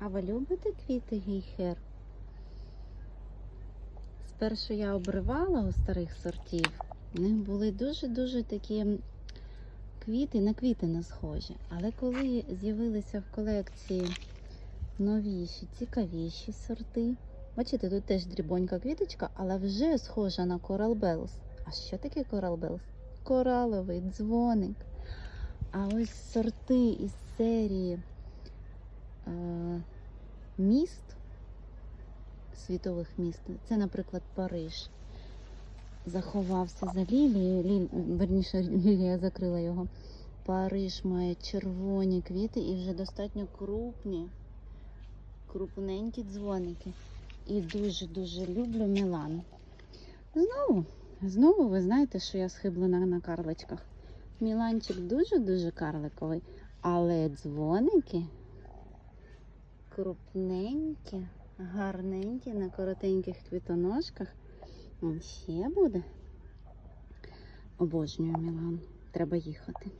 А ви любите квіти гейхер? Спершу я обривала у старих сортів. У них були дуже-дуже такі квіти, на квіти не схожі. Але коли з'явилися в колекції новіші, цікавіші сорти. Бачите, тут теж дрібонька квіточка, але вже схожа на Coral Bells. А що таке Coral Bells? Кораловий дзвоник. А ось сорти із серії міст, світових міст. Це, наприклад, Париж. Заховався за лілією, Лі... верніше, лілія закрила його. Париж має червоні квіти і вже достатньо крупні, крупненькі дзвоники. І дуже-дуже люблю Мілан. Знову, знову ви знаєте, що я схиблена на карличках. Міланчик дуже-дуже карликовий, але дзвоники крупненькі, гарненькі на коротеньких квітоножках. Он ще буде. Обожнюю Мілан. Треба їхати.